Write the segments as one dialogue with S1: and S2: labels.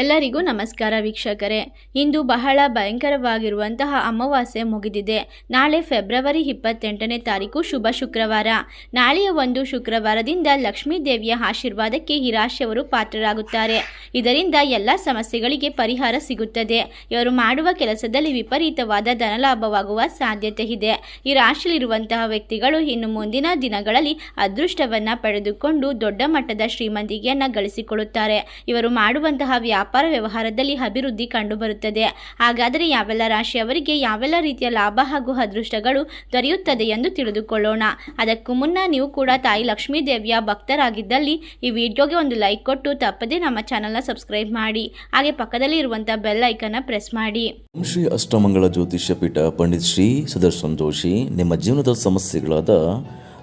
S1: ಎಲ್ಲರಿಗೂ ನಮಸ್ಕಾರ ವೀಕ್ಷಕರೇ. ಇಂದು ಬಹಳ ಭಯಂಕರವಾಗಿರುವಂತಹ ಅಮಾವಾಸ್ಯೆ ಮುಗಿದಿದೆ. ನಾಳೆ ಫೆಬ್ರವರಿ ಇಪ್ಪತ್ತೆಂಟನೇ ತಾರೀಕು ಶುಭ ಶುಕ್ರವಾರ. ನಾಳೆಯ ಒಂದು ಶುಕ್ರವಾರದಿಂದ ಲಕ್ಷ್ಮೀ ದೇವಿಯ ಆಶೀರ್ವಾದಕ್ಕೆ ಈ ರಾಶಿಯವರು ಪಾತ್ರರಾಗುತ್ತಾರೆ. ಇದರಿಂದ ಎಲ್ಲ ಸಮಸ್ಯೆಗಳಿಗೆ ಪರಿಹಾರ ಸಿಗುತ್ತದೆ. ಇವರು ಮಾಡುವ ಕೆಲಸದಲ್ಲಿ ವಿಪರೀತವಾದ ಧನಲಾಭವಾಗುವ ಸಾಧ್ಯತೆ ಇದೆ. ಈ ರಾಶಿಯಲ್ಲಿರುವಂತಹ ವ್ಯಕ್ತಿಗಳು ಇನ್ನು ಮುಂದಿನ ದಿನಗಳಲ್ಲಿ ಅದೃಷ್ಟವನ್ನ ಪಡೆದುಕೊಂಡು ದೊಡ್ಡ ಮಟ್ಟದ ಶ್ರೀಮಂತಿಗೆಯನ್ನ ಗಳಿಸಿಕೊಳ್ಳುತ್ತಾರೆ. ಇವರು ಮಾಡುವಂತಹ ವ್ಯಾಪಾರ ವ್ಯವಹಾರದಲ್ಲಿ ಅಭಿವೃದ್ಧಿ ಕಂಡುಬರುತ್ತದೆ. ಹಾಗಾದರೆ ಯಾವೆಲ್ಲ ರಾಶಿಯವರಿಗೆ ಯಾವೆಲ್ಲ ರೀತಿಯ ಲಾಭ ಹಾಗೂ ಅದೃಷ್ಟಗಳು ದೊರೆಯುತ್ತದೆ ಎಂದು ತಿಳಿದುಕೊಳ್ಳೋಣ. ಅದಕ್ಕೂ ಮುನ್ನ ನೀವು ಕೂಡ ತಾಯಿ ಲಕ್ಷ್ಮೀ ದೇವಿಯ ಭಕ್ತರಾಗಿದ್ದಲ್ಲಿ ಈ ವಿಡಿಯೋಗೆ ಒಂದು ಲೈಕ್ ಕೊಟ್ಟು ತಪ್ಪದೇ ನಮ್ಮ ಚಾನಲ್ನ ಸಬ್ಸ್ಕ್ರೈಬ್ ಮಾಡಿ. ಹಾಗೆ ಪಕ್ಕದಲ್ಲಿ ಇರುವಂಥ ಬೆಲ್ ಐಕನ್ನ ಪ್ರೆಸ್ ಮಾಡಿ.
S2: ಓಂ ಶ್ರೀ ಅಷ್ಟಮಂಗಳ ಜ್ಯೋತಿಷ್ಯ ಪೀಠ ಪಂಡಿತ್ ಶ್ರೀ ಸುದರ್ಶನ್ ಜೋಶಿ ನಿಮ್ಮ ಜೀವನದ ಸಮಸ್ಯೆಗಳಾದ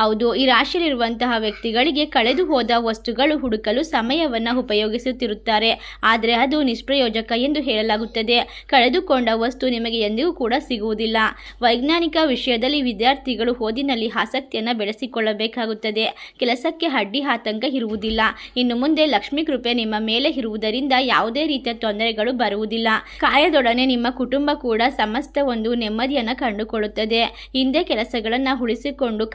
S1: ಹೌದು, ಈ ರಾಶಿಯಲ್ಲಿರುವಂತಹ ವ್ಯಕ್ತಿಗಳಿಗೆ ಕಳೆದು ಹೋದ ವಸ್ತುಗಳು ಹುಡುಕಲು ಸಮಯವನ್ನು ಉಪಯೋಗಿಸುತ್ತಿರುತ್ತಾರೆ. ಆದರೆ ಅದು ನಿಷ್ಪ್ರಯೋಜಕ ಎಂದು ಹೇಳಲಾಗುತ್ತದೆ. ಕಳೆದುಕೊಂಡ ವಸ್ತು ನಿಮಗೆ ಎಂದಿಗೂ ಕೂಡ ಸಿಗುವುದಿಲ್ಲ. ವೈಜ್ಞಾನಿಕ ವಿಷಯದಲ್ಲಿ ವಿದ್ಯಾರ್ಥಿಗಳು ಓದಿನಲ್ಲಿ ಆಸಕ್ತಿಯನ್ನು ಬೆಳೆಸಿಕೊಳ್ಳಬೇಕಾಗುತ್ತದೆ. ಕೆಲಸಕ್ಕೆ ಅಡ್ಡಿ ಆತಂಕ ಇರುವುದಿಲ್ಲ. ಇನ್ನು ಮುಂದೆ ಲಕ್ಷ್ಮೀ ಕೃಪೆ ನಿಮ್ಮ ಮೇಲೆ ಇರುವುದರಿಂದ ಯಾವುದೇ ರೀತಿಯ ತೊಂದರೆಗಳು ಬರುವುದಿಲ್ಲ. ಕಾಯದೊಡನೆ ನಿಮ್ಮ ಕುಟುಂಬ ಕೂಡ ಸಮಸ್ತ ಒಂದು ನೆಮ್ಮದಿಯನ್ನು ಕಂಡುಕೊಳ್ಳುತ್ತದೆ. ಹಿಂದೆ ಕೆಲಸಗಳನ್ನು ಉಳಿಸಿಕೊಂಡು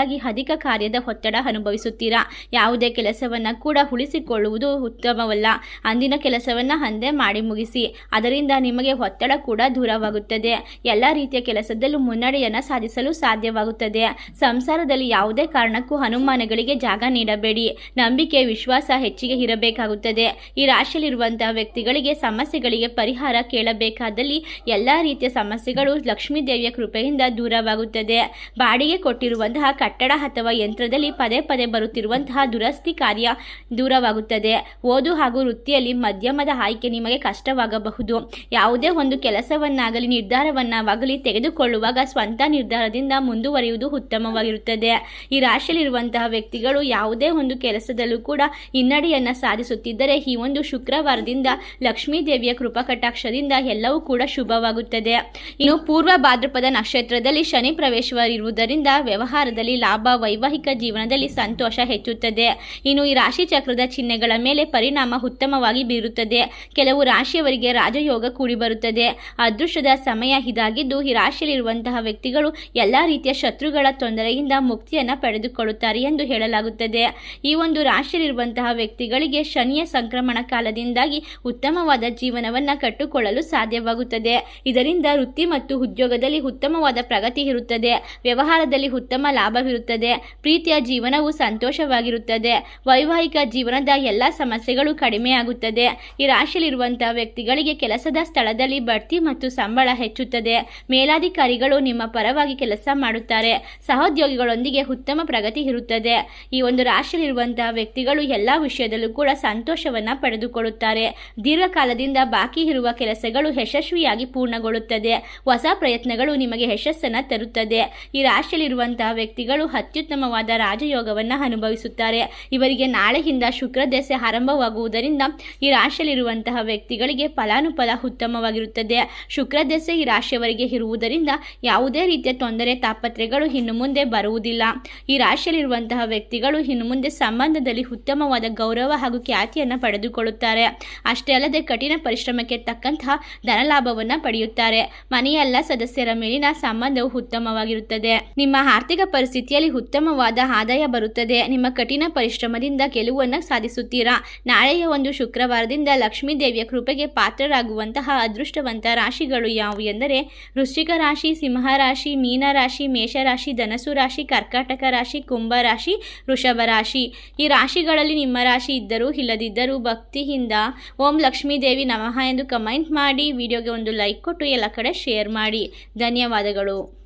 S1: ಕಾರಣದಿಂದಾಗಿ ಅಧಿಕ ಕಾರ್ಯದ ಒತ್ತಡ ಅನುಭವಿಸುತ್ತೀರಾ? ಯಾವುದೇ ಕೆಲಸವನ್ನ ಕೂಡ ಉಳಿಸಿಕೊಳ್ಳುವುದು ಉತ್ತಮವಲ್ಲ. ಅಂದಿನ ಕೆಲಸವನ್ನ ಅಂದೇ ಮಾಡಿ ಮುಗಿಸಿ. ಅದರಿಂದ ನಿಮಗೆ ಒತ್ತಡ ಕೂಡ ದೂರವಾಗುತ್ತದೆ. ಎಲ್ಲ ರೀತಿಯ ಕೆಲಸದಲ್ಲೂ ಮುನ್ನಡೆಯನ್ನು ಸಾಧಿಸಲು ಸಾಧ್ಯವಾಗುತ್ತದೆ. ಸಂಸಾರದಲ್ಲಿ ಯಾವುದೇ ಕಾರಣಕ್ಕೂ ಅನುಮಾನಗಳಿಗೆ ಜಾಗ ನೀಡಬೇಡಿ. ನಂಬಿಕೆ, ವಿಶ್ವಾಸ ಹೆಚ್ಚಿಗೆ ಇರಬೇಕಾಗುತ್ತದೆ. ಈ ರಾಶಿಯಲ್ಲಿರುವಂತಹ ವ್ಯಕ್ತಿಗಳಿಗೆ ಸಮಸ್ಯೆಗಳಿಗೆ ಪರಿಹಾರ ಕೇಳಬೇಕಾದಲ್ಲಿ ಎಲ್ಲ ರೀತಿಯ ಸಮಸ್ಯೆಗಳು ಲಕ್ಷ್ಮೀ ದೇವಿಯ ಕೃಪೆಯಿಂದ ದೂರವಾಗುತ್ತದೆ. ಬಾಡಿಗೆ ಕೊಟ್ಟಿರುವಂತಹ ಕಟ್ಟಡ ಅಥವಾ ಯಂತ್ರದಲ್ಲಿ ಪದೇ ಪದೇ ಬರುತ್ತಿರುವಂತಹ ದುರಸ್ತಿ ಕಾರ್ಯ ದೂರವಾಗುತ್ತದೆ. ಓದು ಹಾಗೂ ವೃತ್ತಿಯಲ್ಲಿ ಮಧ್ಯಮದ ಆಯ್ಕೆ ನಿಮಗೆ ಕಷ್ಟವಾಗಬಹುದು. ಯಾವುದೇ ಒಂದು ಕೆಲಸವನ್ನಾಗಲಿ, ನಿರ್ಧಾರವನ್ನಾಗಲಿ ತೆಗೆದುಕೊಳ್ಳುವಾಗ ಸ್ವಂತ ನಿರ್ಧಾರದಿಂದ ಮುಂದುವರಿಯುವುದು ಉತ್ತಮವಾಗಿರುತ್ತದೆ. ಈ ರಾಶಿಯಲ್ಲಿರುವಂತಹ ವ್ಯಕ್ತಿಗಳು ಯಾವುದೇ ಒಂದು ಕೆಲಸದಲ್ಲೂ ಕೂಡ ಹಿನ್ನಡೆಯನ್ನು ಸಾಧಿಸುತ್ತಿದ್ದರೆ ಈ ಒಂದು ಶುಕ್ರವಾರದಿಂದ ಲಕ್ಷ್ಮೀ ದೇವಿಯ ಕೃಪಾ ಕಟಾಕ್ಷದಿಂದ ಎಲ್ಲವೂ ಕೂಡ ಶುಭವಾಗುತ್ತದೆ. ಇನ್ನು ಪೂರ್ವ ಭಾದ್ರಪದ ನಕ್ಷತ್ರದಲ್ಲಿ ಶನಿ ಪ್ರವೇಶವಿರುವುದರಿಂದ ವ್ಯವಹಾರದಲ್ಲಿ ಲಾಭ ವೈವಾಹಿಕ ಜೀವನದಲ್ಲಿ ಸಂತೋಷ ಹೆಚ್ಚುತ್ತದೆ. ಇನ್ನು ಈ ರಾಶಿ ಚಕ್ರದ ಚಿಹ್ನೆಗಳ ಮೇಲೆ ಪರಿಣಾಮ ಉತ್ತಮವಾಗಿ ಬೀರುತ್ತದೆ. ಕೆಲವು ರಾಶಿಯವರಿಗೆ ರಾಜಯೋಗ ಕೂಡಿ ಬರುತ್ತದೆ. ಅದೃಷ್ಟದ ಸಮಯ ಇದಾಗಿದ್ದು, ಈ ರಾಶಿಯಲ್ಲಿರುವಂತಹ ವ್ಯಕ್ತಿಗಳು ಎಲ್ಲ ರೀತಿಯ ಶತ್ರುಗಳ ತೊಂದರೆಯಿಂದ ಮುಕ್ತಿಯನ್ನು ಪಡೆದುಕೊಳ್ಳುತ್ತಾರೆ ಎಂದು ಹೇಳಲಾಗುತ್ತದೆ. ಈ ಒಂದು ರಾಶಿಯಲ್ಲಿರುವಂತಹ ವ್ಯಕ್ತಿಗಳಿಗೆ ಶನಿಯ ಸಂಕ್ರಮಣ ಕಾಲದಿಂದಾಗಿ ಉತ್ತಮವಾದ ಜೀವನವನ್ನು ಕಟ್ಟಿಕೊಳ್ಳಲು ಸಾಧ್ಯವಾಗುತ್ತದೆ. ಇದರಿಂದ ವೃತ್ತಿ ಮತ್ತು ಉದ್ಯೋಗದಲ್ಲಿ ಉತ್ತಮವಾದ ಪ್ರಗತಿ ಇರುತ್ತದೆ. ವ್ಯವಹಾರದಲ್ಲಿ ಉತ್ತಮ ಲಾಭವಿರುತ್ತದೆ ಪ್ರೀತಿಯ ಜೀವನವು ಸಂತೋಷವಾಗಿರುತ್ತದೆ. ವೈವಾಹಿಕ ಜೀವನದ ಎಲ್ಲ ಸಮಸ್ಯೆಗಳು ಕಡಿಮೆಯಾಗುತ್ತದೆ. ಈ ರಾಶಿಯಲ್ಲಿರುವಂತಹ ವ್ಯಕ್ತಿಗಳಿಗೆ ಕೆಲಸದ ಸ್ಥಳದಲ್ಲಿ ಬಡ್ತಿ ಮತ್ತು ಸಂಬಳ ಹೆಚ್ಚುತ್ತದೆ. ಮೇಲಾಧಿಕಾರಿಗಳು ನಿಮ್ಮ ಪರವಾಗಿ ಕೆಲಸ ಮಾಡುತ್ತಾರೆ. ಸಹೋದ್ಯೋಗಿಗಳೊಂದಿಗೆ ಉತ್ತಮ ಪ್ರಗತಿ ಇರುತ್ತದೆ. ಈ ಒಂದು ರಾಶಿಯಲ್ಲಿರುವಂತಹ ವ್ಯಕ್ತಿಗಳು ಎಲ್ಲ ವಿಷಯದಲ್ಲೂ ಕೂಡ ಸಂತೋಷವನ್ನ ಪಡೆದುಕೊಳ್ಳುತ್ತಾರೆ. ದೀರ್ಘಕಾಲದಿಂದ ಬಾಕಿ ಇರುವ ಕೆಲಸಗಳು ಯಶಸ್ವಿಯಾಗಿ ಪೂರ್ಣಗೊಳ್ಳುತ್ತದೆ. ಹೊಸ ಪ್ರಯತ್ನಗಳು ನಿಮಗೆ ಯಶಸ್ಸನ್ನು ತರುತ್ತದೆ. ಈ ರಾಶಿಯಲ್ಲಿರುವಂತಹ ವ್ಯಕ್ತಿಗಳು ಅತ್ಯುತ್ತಮವಾದ ರಾಜಯೋಗವನ್ನು ಅನುಭವಿಸುತ್ತಾರೆ. ಇವರಿಗೆ ನಾಳೆಯಿಂದ ಶುಕ್ರ ದೆಸೆ ಆರಂಭವಾಗುವುದರಿಂದ ಈ ರಾಶಿಯಲ್ಲಿರುವಂತಹ ವ್ಯಕ್ತಿಗಳಿಗೆ ಫಲಾನುಫಲ ಉತ್ತಮವಾಗಿರುತ್ತದೆ. ಶುಕ್ರ ದೆಸೆ ಈ ರಾಶಿಯವರಿಗೆ ಇರುವುದರಿಂದ ಯಾವುದೇ ರೀತಿಯ ತೊಂದರೆ ತಾಪತ್ರೆಗಳು ಇನ್ನು ಮುಂದೆ ಬರುವುದಿಲ್ಲ. ಈ ರಾಶಿಯಲ್ಲಿರುವಂತಹ ವ್ಯಕ್ತಿಗಳು ಇನ್ನು ಮುಂದೆ ಸಂಬಂಧದಲ್ಲಿ ಉತ್ತಮವಾದ ಗೌರವ ಹಾಗೂ ಖ್ಯಾತಿಯನ್ನು ಪಡೆದುಕೊಳ್ಳುತ್ತಾರೆ. ಅಷ್ಟೇ ಅಲ್ಲದೆ ಕಠಿಣ ಪರಿಶ್ರಮಕ್ಕೆ ತಕ್ಕಂತಹ ಧನಲಾಭವನ್ನು ಪಡೆಯುತ್ತಾರೆ. ಮನೆಯ ಎಲ್ಲ ಸದಸ್ಯರ ಮೇಲಿನ ಸಂಬಂಧವು ಉತ್ತಮವಾಗಿರುತ್ತದೆ. ನಿಮ್ಮ ಆರ್ಥಿಕ ಪರಿಸ್ಥಿತಿಯಲ್ಲಿ ಉತ್ತಮವಾದ ಆದಾಯ ಬರುತ್ತದೆ. ನಿಮ್ಮ ಕಠಿಣ ಪರಿಶ್ರಮದಿಂದ ಗೆಲುವನ್ನು ಸಾಧಿಸುತ್ತೀರಾ? ನಾಳೆಯ ಒಂದು ಶುಕ್ರವಾರದಿಂದ ಲಕ್ಷ್ಮೀ ದೇವಿಯ ಕೃಪೆಗೆ ಪಾತ್ರರಾಗುವಂತಹ ಅದೃಷ್ಟವಂತ ರಾಶಿಗಳು ಯಾವುವು ಎಂದರೆ, ವೃಶ್ಚಿಕ ರಾಶಿ ಸಿಂಹ ರಾಶಿ ಮೀನ ರಾಶಿ ಮೇಷರಾಶಿ ಧನಸು ರಾಶಿ, ಕರ್ಕಾಟಕ ರಾಶಿ, ಕುಂಭ ರಾಶಿ, ವೃಷಭ ರಾಶಿ. ಈ ರಾಶಿಗಳಲ್ಲಿ ನಿಮ್ಮ ರಾಶಿ ಇದ್ದರೂ ಇಲ್ಲದಿದ್ದರೂ ಭಕ್ತಿಯಿಂದ ಓಂ ಲಕ್ಷ್ಮೀ ದೇವಿ ನಮಃ ಎಂದು ಕಮೆಂಟ್ ಮಾಡಿ, ವಿಡಿಯೋಗೆ ಒಂದು ಲೈಕ್ ಕೊಟ್ಟು ಎಲ್ಲ ಕಡೆ ಶೇರ್ ಮಾಡಿ. ಧನ್ಯವಾದಗಳು.